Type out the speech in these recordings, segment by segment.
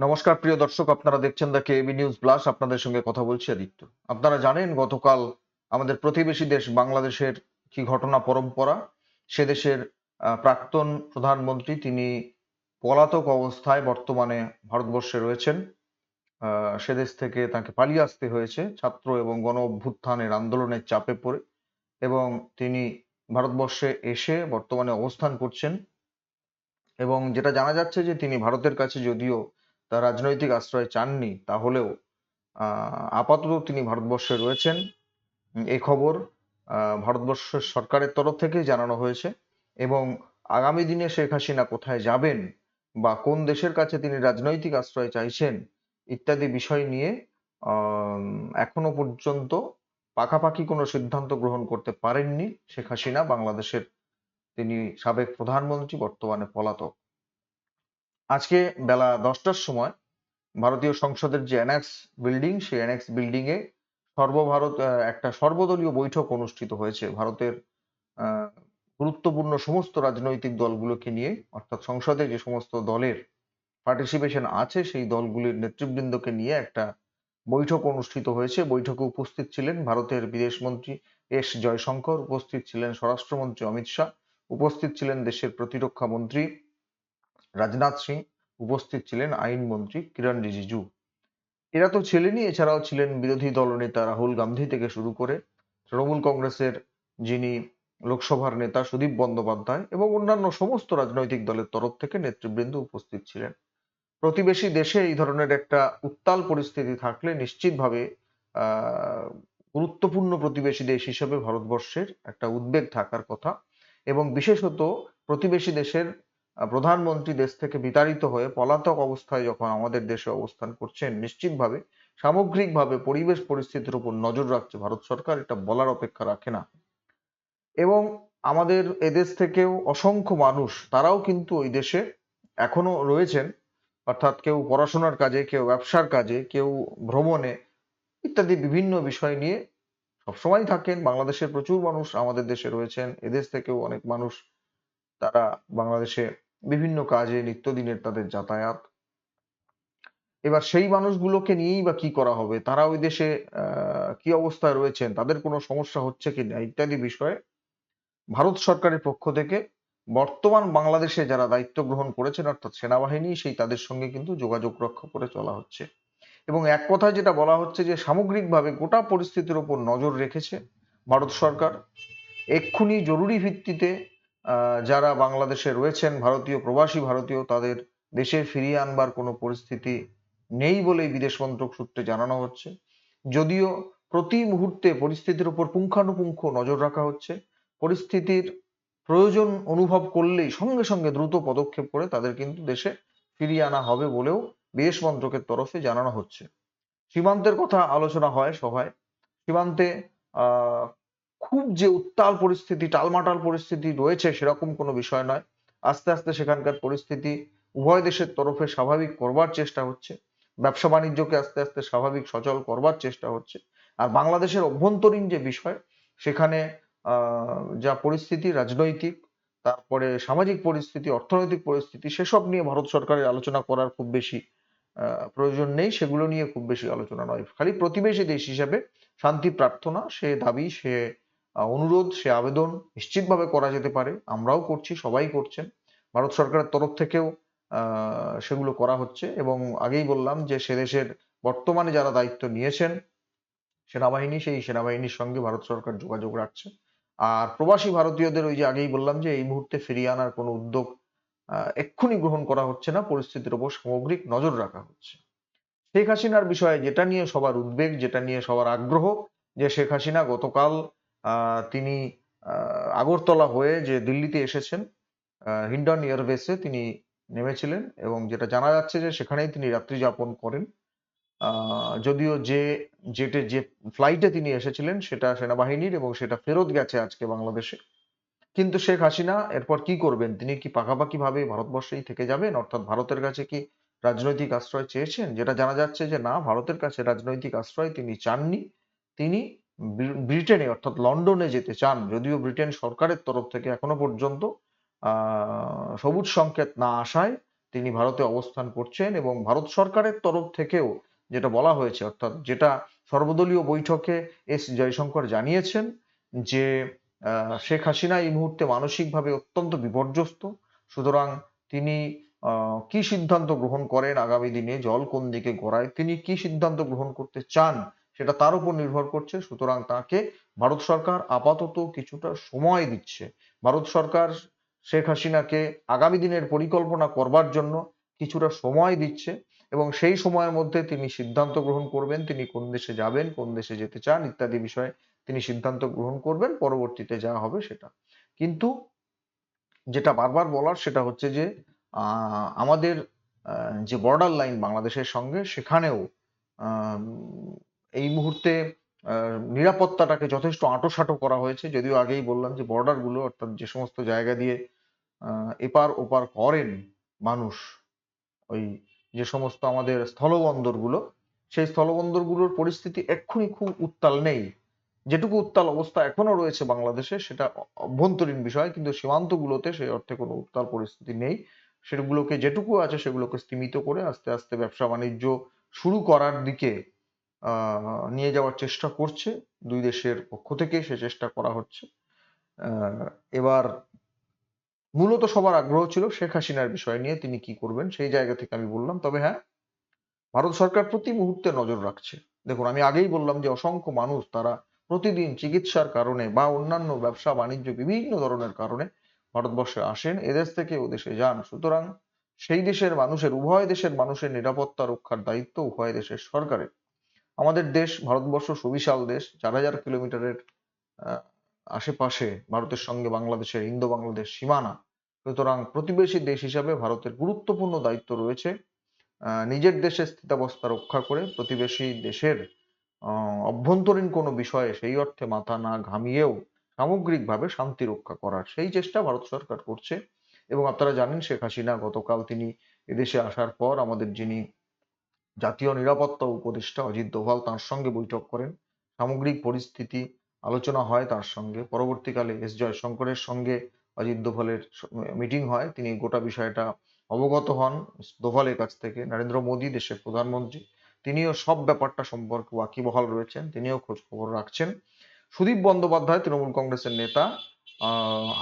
নমস্কার, প্রিয় দর্শক, আপনারা দেখছেন দ্য কেবি নিউজ প্লাস আপনাদের সঙ্গে কথা বলছি আদিত্য। আপনারা জানেন, গতকাল আমাদের প্রতিবেশী দেশ বাংলাদেশের কি ঘটনা পরম্পরা? সে দেশের প্রাক্তন প্রধানমন্ত্রী তিনি পলাতক অবস্থায় বর্তমানে ভারতবর্ষে রয়েছেন। সে দেশ থেকে তাকে পালিয়ে আসতে হয়েছে ছাত্র এবং গণ অভ্যুত্থানের আন্দোলনের চাপে পড়ে এবং তিনি ভারতবর্ষে এসে বর্তমানে অবস্থান করছেন এবং যেটা জানা যাচ্ছে যে তিনি ভারতের কাছে যদিও তার রাজনৈতিক আশ্রয় চাননি, তাহলেও আপাতত তিনি ভারতবর্ষে রয়েছেন। এ খবর ভারতবর্ষের সরকারের তরফ থেকে জানানো হয়েছে এবং আগামী দিনে শেখ হাসিনা কোথায় যাবেন বা কোন দেশের কাছে তিনি রাজনৈতিক আশ্রয় চাইছেন ইত্যাদি বিষয় নিয়ে এখনও পর্যন্ত পাকাপাকি কোনো সিদ্ধান্ত গ্রহণ করতে পারেননি শেখ হাসিনা। বাংলাদেশের তিনি সাবেক প্রধানমন্ত্রী, বর্তমানে পলাতক। আজকে বেলা দশটার সময় ভারতীয় সংসদের যে অ্যানেক্স বিল্ডিং সেই অ্যানেক্স বিল্ডিং এ সর্বভারত একটা সর্বদলীয় বৈঠক অনুষ্ঠিত হয়েছে ভারতের গুরুত্বপূর্ণ সমস্ত রাজনৈতিক দলগুলোকে নিয়ে। অর্থাৎ সংসদে যে সমস্ত দলের পার্টিসিপেশন আছে, সেই দলগুলির নেতৃবৃন্দকে নিয়ে একটা বৈঠক অনুষ্ঠিত হয়েছে। বৈঠকে উপস্থিত ছিলেন ভারতের বিদেশমন্ত্রী এস জয়শঙ্কর, উপস্থিত ছিলেন স্বরাষ্ট্রমন্ত্রী অমিত শাহ, উপস্থিত ছিলেন দেশের প্রতিরক্ষা মন্ত্রী রাজনাথ সিং উপস্থিত ছিলেন আইনমন্ত্রী কিরণ রিজিজু। এরা তো ছিলেনই এছাড়াও ছিলেন বিরোধী দলনেতা রাহুল গান্ধী থেকে শুরু করে তৃণমূল কংগ্রেসের যিনি লোকসভার নেতা সুদীপ বন্দ্যোপাধ্যায় এবং অন্যান্য সমস্ত রাজনৈতিক দলের তরফ থেকে নেতৃবৃন্দ উপস্থিত ছিলেন। প্রতিবেশী দেশে এই ধরনের একটা উত্তাল পরিস্থিতি থাকলে নিশ্চিতভাবে গুরুত্বপূর্ণ প্রতিবেশী দেশ হিসেবে ভারতবর্ষের একটা উদ্বেগ থাকার কথা এবং বিশেষত প্রতিবেশী দেশের প্রধানমন্ত্রী দেশ থেকে বিতাড়িত হয়ে পলাতক অবস্থায় যখন আমাদের দেশে অবস্থান করছেন, নিশ্চিতভাবে, সামগ্রিকভাবে পরিবেশ পরিস্থিতির উপর নজর রাখছে ভারত সরকার, এটা বলার অপেক্ষা রাখে না। এবং আমাদের এদেশ থেকেও অসংখ্য মানুষ, তারাও কিন্তু ওই দেশে এখনও রয়েছেন, অর্থাৎ কেউ পড়াশোনার কাজে, কেউ ব্যবসার কাজে, কেউ ভ্রমণে ইত্যাদি বিভিন্ন বিষয় নিয়ে সবসময় থাকেন। বাংলাদেশের প্রচুর মানুষ আমাদের দেশে রয়েছেন, এদেশ থেকেও অনেক মানুষ তারা বাংলাদেশে বিভিন্ন কাজে নিত্যদিনের তাদের যাতায়াত। এবার সেই মানুষগুলোকে নিয়েই বা কি করা হবে? তারা ওই দেশে কি অবস্থায় রয়েছেন? তাদের কোনো সমস্যা হচ্ছে কিনা ইত্যাদি বিষয়ে ভারত সরকারের পক্ষ থেকে বর্তমান বাংলাদেশে যারা দায়িত্ব গ্রহণ করেছেন, অর্থাৎ সেনাবাহিনী, সেই তাদের সঙ্গে কিন্তু যোগাযোগ রক্ষা করে চলা হচ্ছে। এবং এক কথায় যেটা বলা হচ্ছে যে, সামগ্রিকভাবে গোটা পরিস্থিতির উপর নজর রেখেছে ভারত সরকার। এক্ষুনি জরুরি ভিত্তিতে যারা বাংলাদেশে রয়েছেন, ভারতীয় প্রবাসী ভারতীয়, তাদের দেশে ফিরিয়ে আনবার কোনো পরিস্থিতি নেই বলেই বিদেশ মন্ত্রক সূত্রে জানানো হচ্ছে। যদিও প্রতি মুহূর্তে পরিস্থিতির উপর পুঙ্খানুপুঙ্খ নজর রাখা হচ্ছে, পরিস্থিতির প্রয়োজন অনুভব করলেই সঙ্গে সঙ্গে দ্রুত পদক্ষেপ করে তাদের কিন্তু দেশে ফিরিয়ে আনা হবে বলেও বিদেশ মন্ত্রকের তরফে জানানো হচ্ছে। সীমান্তের কথা আলোচনা হয় সভায়। সীমান্তে খুব যে উত্তাল পরিস্থিতি, টালমাটাল পরিস্থিতি রয়েছে সেরকম কোনো বিষয় নয়। আস্তে আস্তে সেখানকার পরিস্থিতি উভয় দেশের তরফে স্বাভাবিক করবার চেষ্টা হচ্ছে। ব্যবসা বাণিজ্যকে আস্তে আস্তে স্বাভাবিক সচল করবার চেষ্টা হচ্ছে। আর বাংলাদেশের অভ্যন্তরীণ যে বিষয়, সেখানে যা পরিস্থিতি রাজনৈতিক, তারপরে সামাজিক পরিস্থিতি, অর্থনৈতিক পরিস্থিতি, সেসব নিয়ে ভারত সরকারের আলোচনা করার খুব বেশি প্রয়োজন নেই। সেগুলো নিয়ে খুব বেশি আলোচনা নয়। খালি প্রতিবেশী দেশ হিসেবে শান্তি প্রার্থনা, সে দাবি, সে অনুরোধ, সে আবেদন নিশ্চিতভাবে করা যেতে পারে। আমরাও করছি, সবাই করছেন। ভারত সরকারের তরফ থেকেও সেগুলো করা হচ্ছে এবং আগেই বললাম যে সে দেশের বর্তমানে যারা দায়িত্ব নিয়েছেন, সেনাবাহিনী, সেই সেনাবাহিনীর সঙ্গে ভারত সরকার যোগাযোগ রাখছে। আর প্রবাসী ভারতীয়দের ওই যে আগেই বললাম যে এই মুহূর্তে ফিরিয়ে আনার কোনো উদ্যোগ এক্ষুনি গ্রহণ করা হচ্ছে না, পরিস্থিতির উপর সামগ্রিক নজর রাখা হচ্ছে। শেখ হাসিনার বিষয়ে যেটা নিয়ে সবার উদ্বেগ, যেটা নিয়ে সবার আগ্রহ, যে শেখ হাসিনা গতকাল তিনি আগরতলা হয়ে যে দিল্লিতে এসেছেন হিন্ডন এয়ারবেসে তিনি নেমেছিলেন এবং যেটা জানা যাচ্ছে যে সেখানেই তিনি রাত্রি যাপন করেন। যদিও যে জেটে, যে ফ্লাইটে তিনি এসেছিলেন সেটা সেনাবাহিনীর এবং সেটা ফেরত গেছে আজকে বাংলাদেশে। কিন্তু শেখ হাসিনা এরপর কি করবেন? তিনি কি পাকাপাকি ভাবে ভারতবর্ষেই থেকে যাবেন? অর্থাৎ ভারতের কাছে কি রাজনৈতিক আশ্রয় চেয়েছেন? যেটা জানা যাচ্ছে যে না, ভারতের কাছে রাজনৈতিক আশ্রয় তিনি চাননি। তিনি ব্রিটেনে অর্থাৎ লন্ডনে যেতে চান, যদিও ব্রিটেন সরকারের তরফ থেকে এখনও পর্যন্ত সবুজ সংকেত না আসায় তিনি ভারতে অবস্থান করছেন এবং ভারত সরকারের তরফ থেকেও যেটা বলা হয়েছে, অর্থাৎ যেটা সর্বদলীয় বৈঠকে এস জয়শঙ্কর জানিয়েছেন যে শেখ হাসিনা এই মুহূর্তে মানসিকভাবে অত্যন্ত বিপর্যস্ত। সুতরাং তিনি কি সিদ্ধান্ত গ্রহণ করেন আগামী দিনে, জল কোন দিকে গড়ায়, তিনি কি সিদ্ধান্ত গ্রহণ করতে চান সেটা তার উপর নির্ভর করছে, সুতরাং তাকে ভারত সরকার আপাতত কিছুটা সময় দিচ্ছে। ভারত সরকার শেখ হাসিনাকে আগামী দিনের পরিকল্পনা করবার জন্য কিছুটা সময় দিচ্ছে এবং সেই সময়ের মধ্যে তিনি সিদ্ধান্ত গ্রহণ করবেন, তিনি কোন দেশে যাবেন, কোন দেশে যেতে চান ইত্যাদি বিষয়ে তিনি সিদ্ধান্ত গ্রহণ করবেন, পরবর্তীতে যা হবে সেটা। কিন্তু যেটা বারবার বলার সেটা হচ্ছে যে আমাদের যে বর্ডার লাইন বাংলাদেশের সঙ্গে সেখানেও এই মুহূর্তে নিরাপত্তাটাকে যথেষ্ট আঁটোসাঁটো করা হয়েছে। যদিও আগেই বললাম যে বর্ডারগুলো, অর্থাৎ যে সমস্ত জায়গা দিয়ে এপার ওপার করেন মানুষ, ওই যে সমস্ত আমাদের স্থলবন্দরগুলো সেই স্থলবন্দরগুলোর পরিস্থিতি এক্ষুনি খুব উত্তাল নেই। যেটুকু উত্তাল অবস্থা এখনও রয়েছে বাংলাদেশে, সেটা অভ্যন্তরীণ বিষয়, কিন্তু সীমান্তগুলোতে সেই অর্থে কোনো উত্তাল পরিস্থিতি নেই। সেগুলোকে যেটুকু আছে সেগুলোকে স্তীমিত করে আস্তে আস্তে ব্যবসা বাণিজ্য শুরু করার দিকে নিয়ে যাওয়ার চেষ্টা করছে। দুই দেশের পক্ষ থেকে সে চেষ্টা করা হচ্ছে। এবার মূলত সবার আগ্রহ ছিল শেখ হাসিনার বিষয় নিয়ে, তিনি কি করবেন সেই জায়গা থেকে আমি বললাম। তবে হ্যাঁ ভারত সরকার প্রতি মুহূর্তে নজর রাখছে। দেখুন, আমি আগেই বললাম যে অসংখ্য মানুষ তারা প্রতিদিন চিকিৎসার কারণে বা অন্যান্য ব্যবসা, বাণিজ্য, বিভিন্ন ধরনের কারণে ভারতবর্ষে আসেন। এদেশ থেকে ও দেশে যান। সুতরাং সেই দেশের মানুষের, উভয় দেশের মানুষের নিরাপত্তা রক্ষার দায়িত্ব উভয় দেশের সরকারের। আমাদের দেশ ভারতবর্ষ সুবিশাল দেশ, চার হাজার কিলোমিটারের আশেপাশে ভারতের সঙ্গে বাংলাদেশের ইন্দো বাংলাদেশ সীমানা। সুতরাং প্রতিবেশী দেশ হিসাবে ভারতের গুরুত্বপূর্ণ দায়িত্ব রয়েছে নিজের দেশের স্থিতাবস্থা রক্ষা করে প্রতিবেশী দেশের অভ্যন্তরীণ কোনো বিষয়ে সেই অর্থে মাথা না ঘামিয়েও সামগ্রিকভাবে শান্তি রক্ষা করার সেই চেষ্টা ভারত সরকার করছে। এবং আপনারা জানেন শেখ হাসিনা গতকাল তিনি এদেশে আসার পর আমাদের যিনি জাতীয় নিরাপত্তা উপদেষ্টা অজিত দোভাল তার সঙ্গে বৈঠক করেন। সামগ্রিক পরিস্থিতি আলোচনা হয় তার সঙ্গে। পরবর্তীকালে এস জয়শঙ্করের সঙ্গে অজিত দোভালের মিটিং হয়। তিনি গোটা বিষয়টা অবগত হন দোভালের কাছ থেকে। নরেন্দ্র মোদী, দেশের প্রধানমন্ত্রী, তিনিও সব ব্যাপারটা সম্পর্কে ওয়াকিবহাল রয়েছেন। তিনিও খোঁজ খবর রাখছেন। সুদীপ বন্দ্যোপাধ্যায়, তৃণমূল কংগ্রেসের নেতা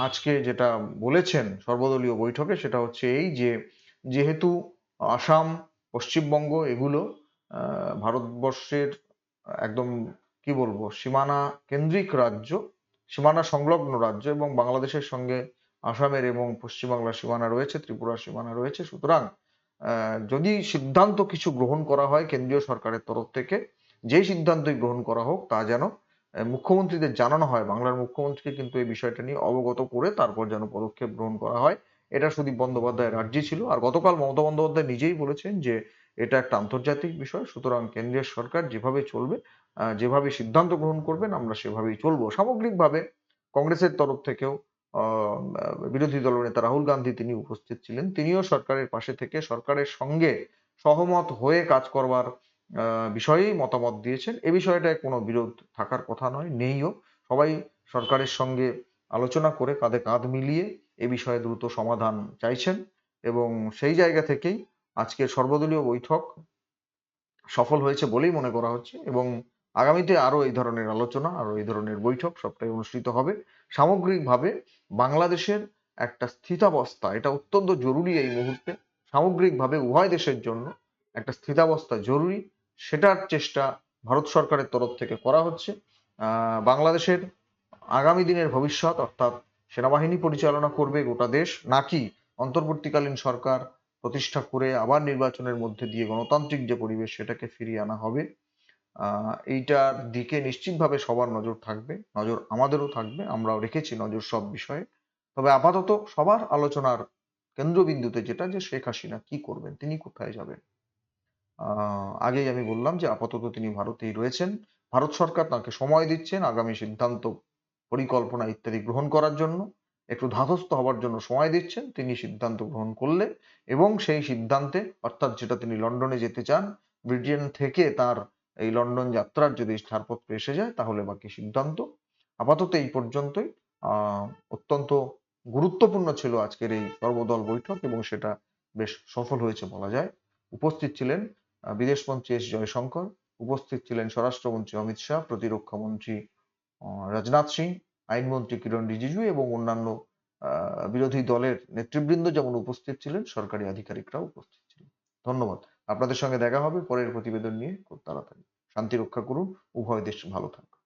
আজকে যেটা বলেছেন সর্বদলীয় বৈঠকে সেটা হচ্ছে এই যে, যেহেতু আসাম পশ্চিমবঙ্গ এগুলো ভারতবর্ষের, একদম, কি বলব, সীমানা কেন্দ্রিক রাজ্য, সীমানা সংলগ্ন রাজ্য এবং বাংলাদেশের সঙ্গে আসামের এবং পশ্চিমবাংলার সীমানা রয়েছে, ত্রিপুরার সীমানা রয়েছে। সুতরাং যদি সিদ্ধান্ত কিছু গ্রহণ করা হয় কেন্দ্রীয় সরকারের তরফ থেকে, যেই সিদ্ধান্তই গ্রহণ করা হোক তা যেন মুখ্যমন্ত্রীদের জানানো হয়। বাংলার মুখ্যমন্ত্রীকে কিন্তু এই বিষয়টা নিয়ে অবগত করে তারপর যেন পদক্ষেপ গ্রহণ করা হয়। এটা সুদীপ বন্দ্যোপাধ্যায়ের আর্জি ছিল। আর গতকাল মমতা বন্দ্যোপাধ্যায় নিজেই বলেছেন যে, এটা একটা আন্তর্জাতিক বিষয়, সুতরাং কেন্দ্রীয় সরকার যেভাবে চলবে যেভাবে সিদ্ধান্ত গ্রহণ করবেন, আমরা সেভাবেই চলবো। সামগ্রিকভাবে কংগ্রেসের তরফ থেকেও বিরোধী দলনেতা রাহুল গান্ধী তিনি উপস্থিত ছিলেন। তিনিও সরকারের পাশে থেকে সরকারের সঙ্গে সহমত হয়ে কাজ করবার বিষয়েই মতামত দিয়েছেন। এ বিষয়টায় কোনো বিরোধ থাকার কথা নয়, নেইও। সবাই সরকারের সঙ্গে আলোচনা করে কাঁধে কাঁধ মিলিয়ে এ বিষয়ে দ্রুত সমাধান চাইছেন এবং সেই জায়গা থেকেই আজকের সর্বদলীয় বৈঠক সফল হয়েছে বলেই মনে করা হচ্ছে এবং আগামীতে আরও এই ধরনের আলোচনা, আরও এই ধরনের বৈঠক সবটাই অনুষ্ঠিত হবে। সামগ্রিকভাবে বাংলাদেশের একটা স্থিতাবস্থা, এটা অত্যন্ত জরুরি এই মুহূর্তে। সামগ্রিকভাবে উভয় দেশের জন্য একটা স্থিতাবস্থা জরুরি, সেটার চেষ্টা ভারত সরকারের তরফ থেকে করা হচ্ছে। বাংলাদেশের আগামী দিনের ভবিষ্যৎ, অর্থাৎ সেনাবাহিনী পরিচালনা করবে গোটা দেশ, নাকি অন্তর্বর্তীকালীন সরকার প্রতিষ্ঠা করে আবার নির্বাচনের মধ্যে দিয়ে গণতান্ত্রিক যে পরিবেশ সেটাকে ফিরিয়ে আনা হবে? এইটার দিকে নিশ্চিতভাবে সবার নজর থাকবে, নজর আমাদেরও থাকবে, আমরাও রেখেছি নজর সব বিষয়ে। তবে আপাতত সবার আলোচনার কেন্দ্রবিন্দুতে যেটা যে শেখ হাসিনা কি করবেন, তিনি কোথায় যাবেন? আগেই আমি বললাম যে আপাতত তিনি ভারতেই রয়েছেন। ভারত সরকার তাকে সময় দিচ্ছেন, আগামী সিদ্ধান্ত পরিকল্পনা ইত্যাদি গ্রহণ করার জন্য, একটু ধাতস্থ হবার জন্য সময় দিচ্ছেন, তিনি সিদ্ধান্ত গ্রহণ করলে এবং সেই সিদ্ধান্তে, অর্থাৎ যেটা তিনি লন্ডনে যেতে চান, ব্রিটেন থেকে তার এই লন্ডন যাত্রার যদি ছাড়পত্র এসে যায়, তাহলে বাকি সিদ্ধান্ত আপাতত এই পর্যন্তই। অত্যন্ত গুরুত্বপূর্ণ ছিল আজকের এই সর্বদল বৈঠক এবং সেটা বেশ সফল হয়েছে বলা যায়। উপস্থিত ছিলেন বিদেশমন্ত্রী এস জয়শঙ্কর, উপস্থিত ছিলেন স্বরাষ্ট্রমন্ত্রী অমিত শাহ, প্রতিরক্ষা মন্ত্রী রাজনাথ সিং, আইনমন্ত্রী কিরণ রিজিজু এবং অন্যান্য বিরোধী দলের নেতৃবৃন্দ যেমন উপস্থিত ছিলেন, সরকারি আধিকারিকরাও উপস্থিত ছিলেন। ধন্যবাদ। আপনাদের সঙ্গে দেখা হবে পরের প্রতিবেদন নিয়ে। খুব তাড়াতাড়ি। শান্তি রক্ষা করুন। উভয় দেশ ভালো থাকুক।